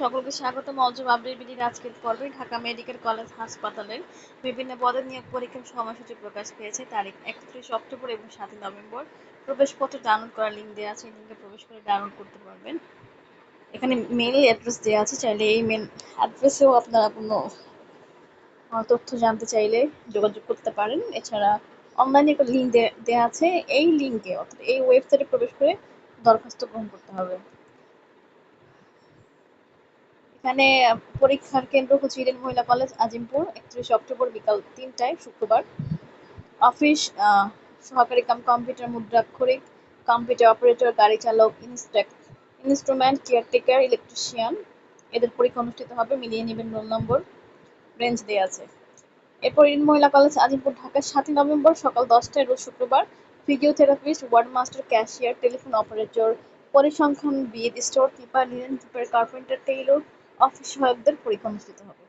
সকলকে স্বাগতম। অজব আপডেট বিডির আজকের পর্বে ঢাকা মেডিকেল কলেজ হাসপাতালের বিভিন্ন পদে নিয়োগ পরীক্ষার সময়সূচি প্রকাশ পেয়েছে। তারিখ একত্রিশ অক্টোবর এবং সাতই নভেম্বর। প্রবেশপত্র ডাউনলোড করার লিঙ্ক দেওয়া আছে। লিঙ্কে প্রবেশ করে ডাউনলোড করতে পারবেন। এখানে মেল অ্যাড্রেস দেওয়া আছে। চাইলে এই মেল অ্যাড্রেসেও আপনারা কোনো তথ্য জানতে চাইলে যোগাযোগ করতে পারেন। এছাড়া অনলাইনে একটা লিঙ্ক দেওয়া আছে। এই লিঙ্কে অর্থাৎ এই ওয়েবসাইটে প্রবেশ করে দরখাস্ত গ্রহণ করতে হবে। এখানে পরীক্ষার কেন্দ্র হচ্ছে ইডেন মহিলা কলেজ, আজিমপুর। একত্রিশ অক্টোবর বিকাল তিনটায়, শুক্রবার। অফিস সহকারী কাম, কম্পিউটার, মুদ্রাক্ষরিক, কম্পিউটার অপারেটর, গাড়ি চালক ইনস্ট্রাক্ট ইনস্ট্রুমেন্ট, কেয়ারটেকার, ইলেকট্রিশিয়ান। এদের পরীক্ষা অনুষ্ঠিত হবে, মিলিয়ে নেবেন রোল নম্বর। রেঞ্জ দেওয়া আছে। এরপর ইডেন মহিলা কলেজ, আজিমপুর ঢাকার সাতই নভেম্বর সকাল দশটায়, রোজ শুক্রবার। Physiotherapist ward master cashier, telephone operator পরিসংখ্যান বিদ store keeper linen keeper carpenter, tailor office সহায়কদের পরীক্ষা অনুষ্ঠিত হবে।